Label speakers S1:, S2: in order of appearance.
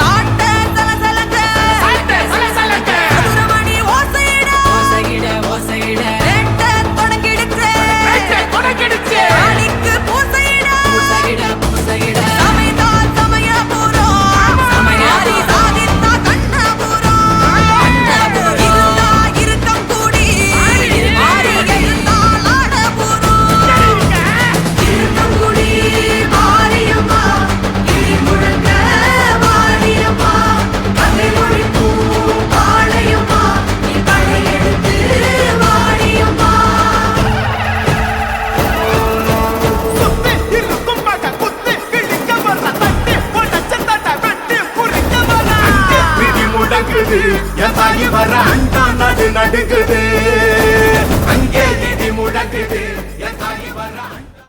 S1: start என் வர அண்டா நடு நடுங்குது. அங்கே நிதி முடங்குது.